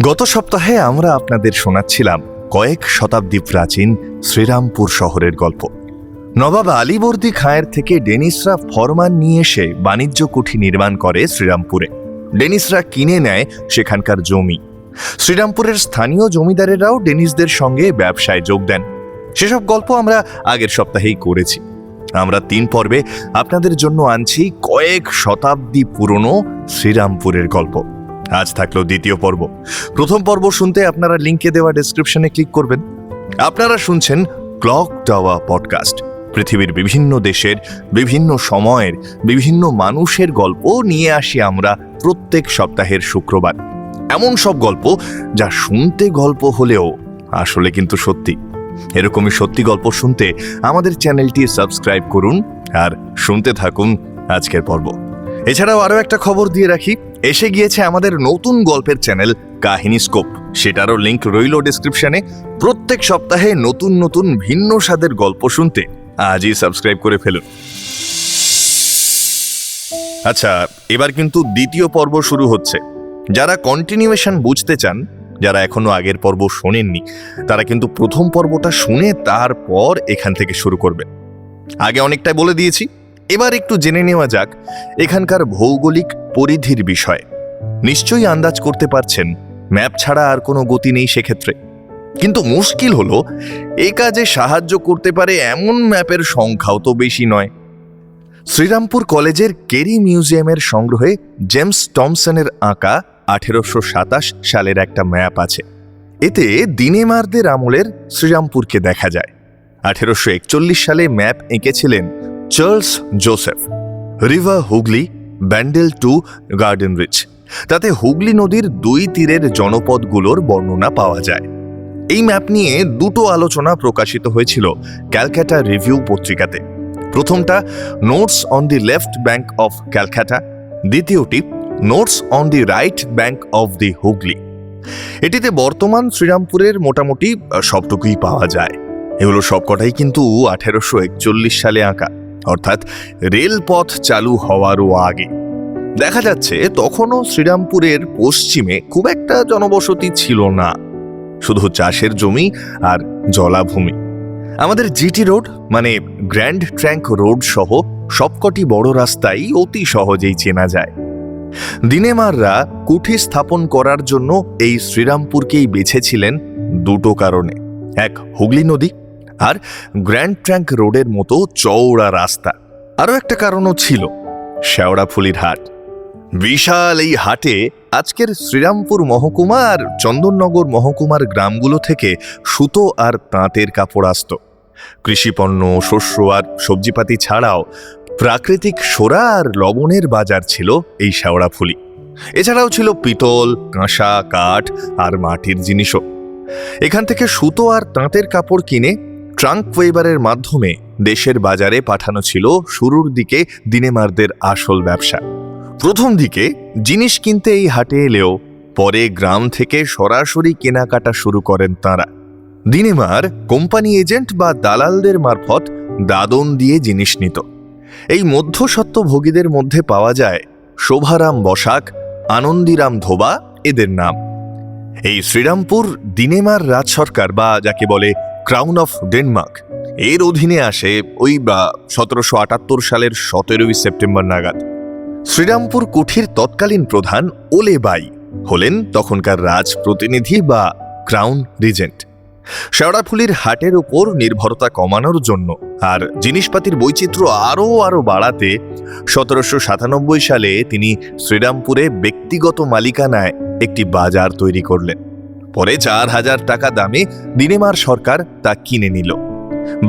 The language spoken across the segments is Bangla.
গত সপ্তাহে আমরা আপনাদের শোনাচ্ছিলাম কয়েক শতাব্দী প্রাচীন শ্রীরামপুর শহরের গল্প। নবাব আলীবর্দী খায়ের থেকে ডেনিসরা ফরমান নিয়ে এসে বাণিজ্য কুঠি নির্মাণ করে শ্রীরামপুরে। ডেনিসরা কিনে নেয় সেখানকার জমি। শ্রীরামপুরের স্থানীয় জমিদারেরাও ডেনিসদের সঙ্গে ব্যবসায় যোগ দেন। সেসব গল্প আমরা আগের সপ্তাহেই করেছি। আমরা তিন পর্বে আপনাদের জন্য আনছি কয়েক শতাব্দী পুরনো শ্রীরামপুরের গল্প। আজ থাকল দ্বিতীয় পর্ব। প্রথম পর্ব শুনতে আপনারা লিঙ্কে দেওয়া ডেসক্রিপশনে ক্লিক করবেন। আপনারা শুনছেন ক্লক টাওয়া পডকাস্ট পৃথিবীর বিভিন্ন দেশের, বিভিন্ন সময়ের, বিভিন্ন মানুষের গল্প নিয়ে আসি আমরা প্রত্যেক সপ্তাহের শুক্রবার। এমন সব গল্প যা শুনতে গল্প হলেও আসলে কিন্তু সত্যি। এরকমই সত্যি গল্প শুনতে আমাদের চ্যানেলটি সাবস্ক্রাইব করুন আর শুনতে থাকুন আজকের পর্ব। এছাড়াও আরও একটা খবর দিয়ে রাখি। এসে গিয়েছে আমাদের নতুন গল্পের চ্যানেল কাহিনী স্কোপ। সেটারও লিংক রইল ডিসক্রিপশনে। প্রত্যেক সপ্তাহে নতুন নতুন ভিন্ন স্বাদের গল্প শুনতে। আজই সাবস্ক্রাইব করে ফেলুন। আচ্ছা এবার কিন্তু দ্বিতীয় পর্ব শুরু হচ্ছে। যারা কন্টিনিউয়েশন বুঝতে চান, যারা এখনও আগের পর্ব শোনেননি, তারা কিন্তু প্রথম পর্বটা শুনে তারপর এখান থেকে শুরু করবে। আগে অনেকটাই বলে দিয়েছি এবার একটু জেনে নেওয়া যাক এখানকার ভৌগোলিক পরিধির বিষয়। নিশ্চয়ই আন্দাজ করতে পারছেন, ম্যাপ ছাড়া আর কোনো গতি নেই সেক্ষেত্রে। কিন্তু মুশকিল হলো, এ কাজে সাহায্য করতে পারে এমন ম্যাপের সংখ্যাও তো বেশি নয়। শ্রীরামপুর কলেজের কেরি মিউজিয়ামের সংগ্রহে জেমস টমসনের আঁকা আঠেরোশো সাতাশ সালের একটা ম্যাপ আছে। এতে দিনেমারদের আমলের শ্রীরামপুরকে দেখা যায়। আঠেরোশো একচল্লিশ সালে map এঁকেছিলেন Charles Joseph, river Hooghly, Bandel to garden reach. তাতে হুগলি নদীর দুই তীরের জনপদগুলোর বর্ণনা পাওয়া যায়। এই ম্যাপ নিয়ে দুটো আলোচনা প্রকাশিত হয়েছিল ক্যালকাটা রিভিউ পত্রিকাতে। প্রথমটা, notes on the left bank of Calcutta. দ্বিতীয়টি, notes on the right bank of the Hooghly. এটিতে বর্তমান শ্রীরামপুরের মোটামুটি সবটুকুই পাওয়া যায়। এগুলো সবকটাই কিন্তু আঠেরোশো একচল্লিশ সালে আঁকা। অর্থাৎ রেলপথ চালু হওয়ারও আগে। দেখা যাচ্ছে তখনও শ্রীরামপুরের পশ্চিমে খুব একটা জনবসতি ছিল না। শুধু চাষের জমি আর জলাভূমি। আমাদের জিটি রোড মানে গ্র্যান্ড ট্র্যাঙ্ক রোড সহ সবকটি বড় রাস্তাই অতি সহজেই চেনা যায়। দিনেমাররা কুঠি স্থাপন করার জন্য এই শ্রীরামপুরকেই বেছেছিলেন দুটো কারণে। এক, হুগলি নদী আর গ্র্যান্ড ট্র্যাঙ্ক রোডের মতো চওড়া রাস্তা। আরও একটা কারণও ছিল, শেওড়াফুলির হাট। বিশাল এই হাটে আজকের শ্রীরামপুর মহকুমা আর চন্দননগর মহকুমার গ্রামগুলো থেকে সুতো আর তাঁতের কাপড় আসত। কৃষিপণ্য, শস্য আর সবজিপাতি ছাড়াও প্রাকৃতিক সোরা আর লবণের বাজার ছিল এই শেওড়াফুলি। এছাড়াও ছিল পিতল, কাঁসা, কাঠ আর মাটির জিনিসও। এখান থেকে সুতো আর তাঁতের কাপড় কিনে ট্রাঙ্ক ওয়েবারের মাধ্যমে দেশের বাজারে পাঠানো ছিল শুরুর দিকে দিনেমারদের আসল ব্যবসা। প্রথম দিকে জিনিস কিনতে এই হাটে এলেও পরে গ্রাম থেকে সরাসরি কেনাকাটা শুরু করেন তাঁরা। দিনেমার কোম্পানি এজেন্ট বা দালালদের মারফত দাদন দিয়ে জিনিস নিত। এই মধ্যস্বত্বভোগীদের মধ্যে পাওয়া যায় শোভারাম বসাক, আনন্দিরাম ধোবা, এদের নাম। এই শ্রীরামপুর দিনেমার রাজ সরকার বা যাকে বলে ক্রাউন অফ ডেনমার্ক এর অধীনে আসে ওই, বা, সতেরোশো আটাত্তর সালের সতেরোই সেপ্টেম্বর নাগাদ। শ্রীরামপুর কুঠির তৎকালীন প্রধান ওলে বাই হলেন তখনকার রাজ প্রতিনিধি বা ক্রাউন রিজেন্ট শেওড়াফুলির হাটের উপর নির্ভরতা কমানোর জন্য আর জিনিসপাতির বৈচিত্র্য আরও আরও বাড়াতে সতেরোশো সাতানব্বই সালে তিনি শ্রীরামপুরে ব্যক্তিগত মালিকানায় একটি বাজার তৈরি করলেন। পরে চার হাজার টাকা দামে দিনেমার সরকার তা কিনে নিল।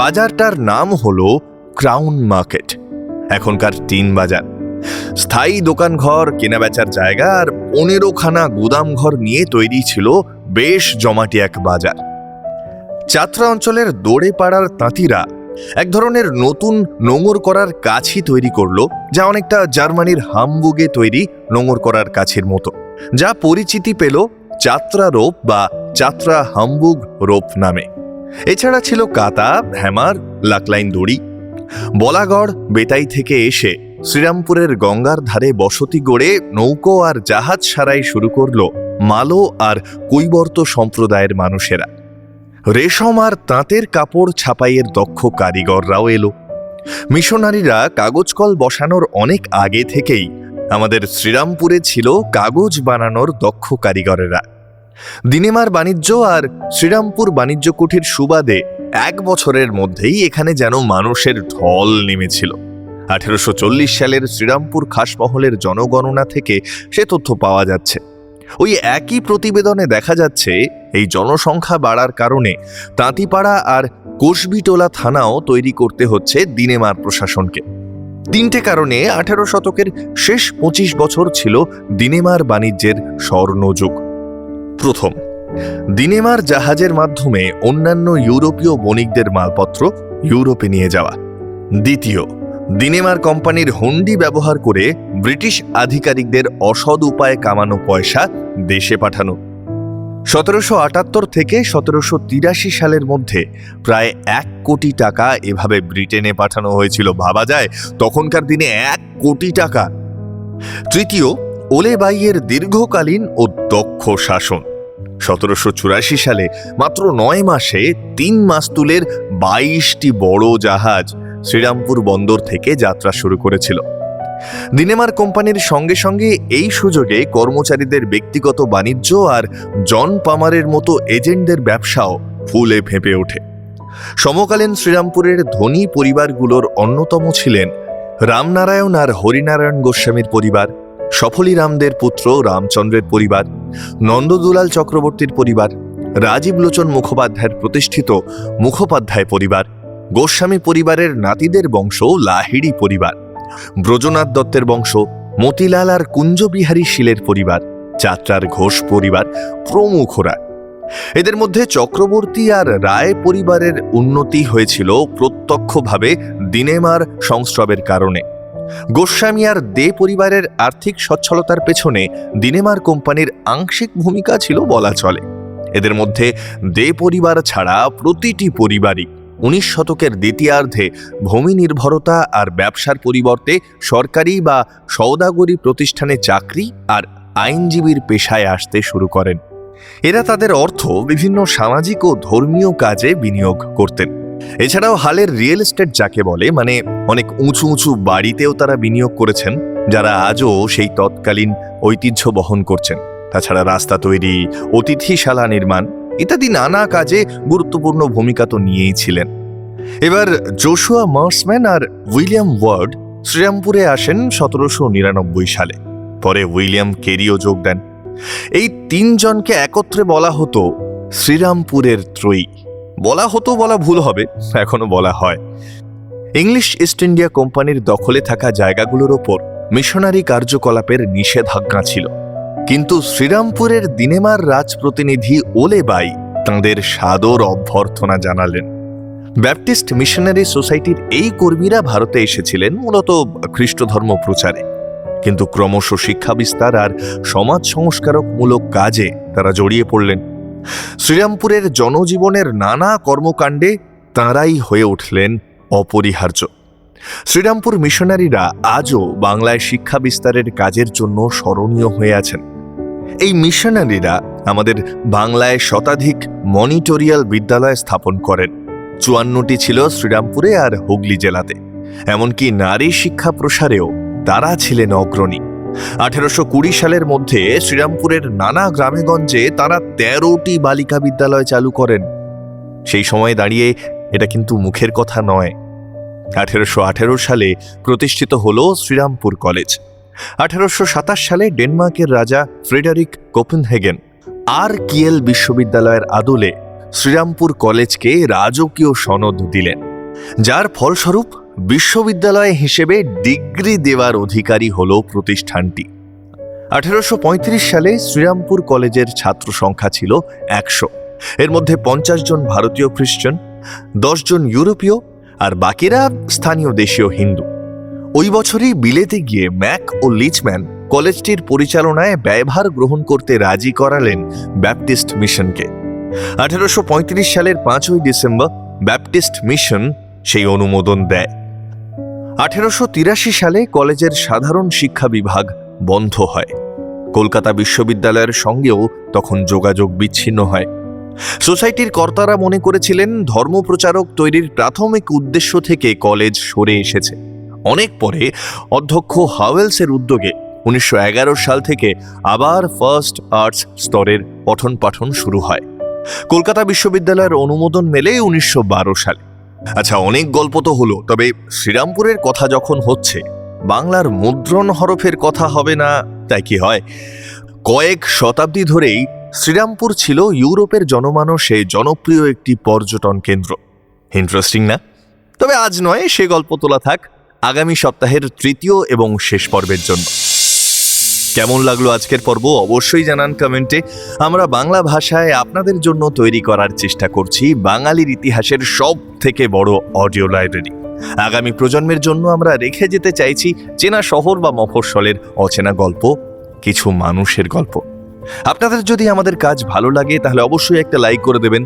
বাজারটার নাম হল ক্রাউন মার্কেট, এখনকার টিন বাজার। স্থায়ী দোকানঘর, কেনাবেচার জায়গা আর পনেরোখানা গুদাম ঘর নিয়ে তৈরি ছিল বেশ জমাটি এক বাজার। চাত্রা অঞ্চলের দোড়ে পাড়ার তাঁতিরা এক ধরনের নতুন নোঙর করার কাছি তৈরি করল, যা অনেকটা জার্মানির হামবুগে তৈরি নোঙর করার কাছের মতো, যা পরিচিতি পেল চাত্রা রোপ বা চাত্রা হামবুগ রোপ নামে। এছাড়া ছিল কাতা হ্যামার লাকলাইন দড়ি। বলাগড়, বেতাই থেকে এসে শ্রীরামপুরের গঙ্গার ধারে বসতি গড়ে নৌকো আর জাহাজ সারাই শুরু করল মালো আর কৈবর্ত সম্প্রদায়ের মানুষেরা। রেশম আর তাঁতের কাপড় ছাপাইয়ের দক্ষ কারিগররাও এলো। মিশনারিরা কাগজ কল বসানোর অনেক আগে থেকেই আমাদের শ্রীরামপুরে ছিল কাগজ বানানোর দক্ষ কারিগরেরা। দিনেমার বাণিজ্য আর শ্রীরামপুর বাণিজ্য কুঠির সুবাদে এক বছরের মধ্যেই এখানে যেন মানুষের ঢল নেমেছিল। আঠেরোশো চল্লিশ সালের শ্রীরামপুর খাসমহলের জনগণনা থেকে সে তথ্য পাওয়া যাচ্ছে। ওই একই প্রতিবেদনে দেখা যাচ্ছে, এই জনসংখ্যা বাড়ার কারণে তাঁতিপাড়া আর কোষবিটোলা থানাও তৈরি করতে হচ্ছে দিনেমার প্রশাসনকে। তিনটে কারণে আঠেরো শতকের শেষ পঁচিশ বছর ছিল দিনেমার বাণিজ্যের স্বর্ণযুগ। প্রথম। দিনেমার জাহাজের মাধ্যমে অন্যান্য ইউরোপীয় বণিকদের মালপত্র ইউরোপে নিয়ে যাওয়া। দ্বিতীয় দিনেমার কোম্পানির হুন্ডি ব্যবহার করে ব্রিটিশ আধিকারিকদের অসদ উপায়ে কামানো পয়সা দেশে পাঠানো। সতেরোশো আটাত্তর থেকে সতেরোশো তিরাশি সালের মধ্যে প্রায় এক কোটি টাকা এভাবে ব্রিটেনে পাঠানো হয়েছিল। ভাবা যায় তখনকার দিনে এক কোটি টাকা। তৃতীয় ওলেবাইয়ের দীর্ঘকালীন ও দক্ষ শাসন। সতেরোশো চুরাশি সালে মাত্র নয় মাসে তিন মাস্তুলের বাইশটি বড় জাহাজ শ্রীরামপুর বন্দর থেকে যাত্রা শুরু করেছিল। দিনেমার কোম্পানির সঙ্গে সঙ্গে এই সুযোগে কর্মচারীদের ব্যক্তিগত বাণিজ্য আর জন পামারের মতো এজেন্টদের ব্যবসাও ফুলে ফেঁপে ওঠে। সমকালীন শ্রীরামপুরের ধনী পরিবারগুলোর অন্যতম ছিলেন রামনারায়ণ আর হরিনারায়ণ গোস্বামীর পরিবার। সফলী রামদের পুত্র রামচন্দ্রের পরিবার, নন্দদুলাল চক্রবর্তীর পরিবার, রাজীব লোচন মুখোপাধ্যায়ের প্রতিষ্ঠিত মুখোপাধ্যায় পরিবার, গোস্বামী পরিবারের নাতিদের বংশ লাহিড়ি পরিবার, ব্রজনাথ দত্তের বংশ, মতিলাল আর কুঞ্জবিহারী শীলের পরিবার, যাত্রার ঘোষ পরিবার প্রমুখরা। এদের মধ্যে চক্রবর্তী আর রায় পরিবারের উন্নতি হয়েছিল প্রত্যক্ষভাবে দিনেমার সংস্রবের কারণে। গোস্বামী আর দে পরিবারের আর্থিক সচ্ছলতার পেছনে দিনেমার কোম্পানির আংশিক ভূমিকা ছিল বলা চলে। এদের মধ্যে দে পরিবার ছাড়া প্রতিটি পরিবারই উনিশ শতকের দ্বিতীয়ার্ধে ভূমি নির্ভরতা আর ব্যবসার পরিবর্তে সরকারি বা সৌদাগরি প্রতিষ্ঠানে চাকরি আর আইনজীবীর পেশায় আসতে শুরু করেন। এরা তাদের অর্থ বিভিন্ন সামাজিক ও ধর্মীয় কাজে বিনিয়োগ করতেন। এছাড়াও হালের রিয়েল এস্টেট যাকে বলে মানে অনেক উঁচু উঁচু বাড়িতেও তারা বিনিয়োগ করেছেন, যারা আজও সেই তৎকালীন ঐতিহ্য বহন করছেন। তাছাড়া রাস্তা তৈরি, অতিথিশালা নির্মাণ ইত্যাদি নানা কাজে গুরুত্বপূর্ণ ভূমিকা তো নিয়েই ছিলেন। এবার জোশুয়া মার্সম্যান আর উইলিয়াম ওয়ার্ড শ্রীরামপুরে আসেন সতেরোশো নিরানব্বই সালে। পরে উইলিয়াম কেরিও যোগ দেন। এই তিনজনকে একত্রে বলা হতো শ্রীরামপুরের ত্রয়ী। বলা হতো বলা ভুল হবে, এখনও বলা হয়। ইংলিশ ইস্ট ইন্ডিয়া কোম্পানির দখলে থাকা জায়গাগুলোর ওপর মিশনারি কার্যকলাপের নিষেধাজ্ঞা ছিল। কিন্তু শ্রীরামপুরের দিনেমার রাজ রাজপ্রতিনিধি ওলেবাই তাঁদের সাদর অভ্যর্থনা জানালেন। ব্যাপটিস্ট মিশনারি সোসাইটির এই কর্মীরা ভারতে এসেছিলেন মূলত খ্রিস্ট ধর্ম প্রচারে। কিন্তু ক্রমশ শিক্ষা বিস্তার আর সমাজ সংস্কারকমূলক কাজে তারা জড়িয়ে পড়লেন। শ্রীরামপুরের জনজীবনের নানা কর্মকাণ্ডে তাঁরাই হয়ে উঠলেন অপরিহার্য। শ্রীরামপুর মিশনারিরা আজও বাংলায় শিক্ষা বিস্তারের কাজের জন্য স্মরণীয় হয়ে আছেন। এই মিশনারিরা আমাদের বাংলায় শতাধিক মনিটোরিয়াল বিদ্যালয় স্থাপন করেন। চুয়ান্নটি ছিল শ্রীরামপুরে আর হুগলি জেলাতে। এমনকি নারী শিক্ষা প্রসারেও তারা ছিলেন অগ্রণী। আঠেরোশো কুড়ি সালের মধ্যে শ্রীরামপুরের নানা গ্রামেগঞ্জে তারা তেরোটি বালিকা বিদ্যালয় চালু করেন। সেই সময়ে দাঁড়িয়ে এটা কিন্তু মুখের কথা নয়। আঠেরোশো আঠেরো সালে প্রতিষ্ঠিত হল শ্রীরামপুর কলেজ। আঠেরোশো সাতাশ সালে ডেনমার্কের রাজা ফ্রেডারিক কোপেনহেগেন আর কিয়েল বিশ্ববিদ্যালয়ের আদলে শ্রীরামপুর কলেজকে রাজকীয় সনদ দিলেন। যার ফলস্বরূপ বিশ্ববিদ্যালয় হিসেবে ডিগ্রি দেওয়ার অধিকারী হল প্রতিষ্ঠানটি। আঠেরোশো পঁয়ত্রিশ সালে শ্রীরামপুর কলেজের ছাত্র সংখ্যা ছিল একশো। এর মধ্যে পঞ্চাশ জন ভারতীয় খ্রিস্টান জন ইউরোপীয় আর বাকিরা স্থানীয় দেশীয় হিন্দু। ওই বছরই বিলেতে গিয়ে ম্যাক ও লিচম্যান কলেজটির পরিচালনায় ব্যয়ভার গ্রহণ করতে রাজি করালেন ব্যাপটিস্ট মিশনকে। আঠেরোশো পঁয়ত্রিশ সালের পাঁচই ডিসেম্বর ব্যাপটিস্ট মিশন সেই অনুমোদন দেয়। আঠেরোশো তিরাশি সালে কলেজের সাধারণ শিক্ষা বিভাগ বন্ধ হয়। কলকাতা বিশ্ববিদ্যালয়ের সঙ্গেও তখন যোগাযোগ বিচ্ছিন্ন হয়। সোসাইটির কর্তারা মনে করেছিলেন, ধর্মপ্রচারক তৈরির প্রাথমিক উদ্দেশ্য থেকে কলেজ সরে এসেছে। অনেক পরে অধ্যক্ষ হাওয়েলসের উদ্যোগে উনিশশো এগারো সাল থেকে আবার ফার্স্ট আর্টস স্তরের পঠন পাঠন শুরু হয়। কলকাতা বিশ্ববিদ্যালয়ের অনুমোদন মেলে উনিশশো সালে। আচ্ছা অনেক গল্প তো হলো, তবে শ্রীরামপুরের কথা যখন হচ্ছে, বাংলার মুদ্রণ হরফের কথা হবে না, তাই কি হয়? কয়েক শতাব্দী ধরেই শ্রীরামপুর ছিল ইউরোপের জনমানসে জনপ্রিয় একটি পর্যটন কেন্দ্র। ইন্টারেস্টিং না? তবে আজ নয়, সে গল্প তোলা থাক, আগামী সপ্তাহের তৃতীয় এবং শেষ পর্বের জন্য। কেমন লাগল আজকের পর্ব অবশ্যই জানান কমেন্টে। আমরা বাংলা ভাষায় আপনাদের জন্য তৈরি করার চেষ্টা করছি বাঙালির ইতিহাসের সব থেকে বড় অডিও লাইব্রেরি আগামী প্রজন্মের জন্য আমরা রেখে যেতে চাইছি চেনা শহর বা মফস্বলের অচেনা গল্প, কিছু মানুষের গল্প। আপনাদের যদি আমাদের কাজ ভালো লাগে, তাহলে অবশ্যই একটা লাইক করে দেবেন।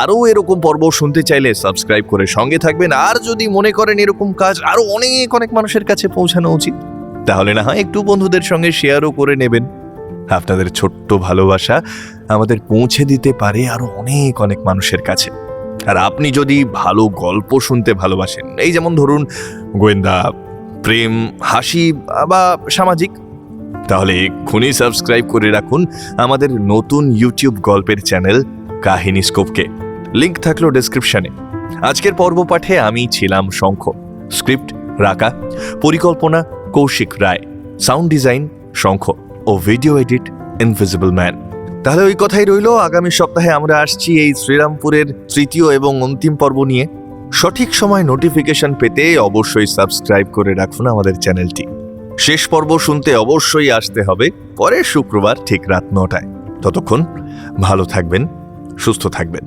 আরও এরকম পর্ব শুনতে চাইলে সাবস্ক্রাইব করে সঙ্গে থাকবেন। আর যদি মনে করেন এরকম কাজ আরও অনেক অনেক মানুষের কাছে পৌঁছানো উচিত তাহলে না হয় একটু বন্ধুদের সঙ্গে শেয়ারও করে নেবেন। আপনাদের ছোট্ট ভালোবাসা আমাদের পৌঁছে দিতে পারে আরও অনেক অনেক মানুষের কাছে। আর আপনি যদি ভালো গল্প শুনতে ভালোবাসেন, এই যেমন ধরুন গোয়েন্দা, প্রেম, হাসি বা সামাজিক, তাহলে এক্ষুনি সাবস্ক্রাইব করে রাখুন আমাদের নতুন ইউটিউব গল্পের চ্যানেল কাহিনী স্কোপকে লিংক থাকল ডেসক্রিপশনে আজকের পর্ব পাঠে আমি ছিলাম শঙ্খ। স্ক্রিপ্ট রাকা। পরিকল্পনা কৌশিক রায়, সাউন্ড ডিজাইন শঙ্খ ও ভিডিও এডিট ইনভিজিবল ম্যান। তাহলে ওই কথাই রইল, আগামী সপ্তাহে আমরা আসছি এই শ্রীরামপুরের তৃতীয় এবং অন্তিম পর্ব নিয়ে। সঠিক সময় নোটিফিকেশন পেতে অবশ্যই সাবস্ক্রাইব করে রাখুন আমাদের চ্যানেলটি। শেষ পর্ব শুনতে অবশ্যই আসতে হবে, পরের শুক্রবার ঠিক রাত নটায়। ততক্ষণ ভালো থাকবেন, সুস্থ থাকবেন।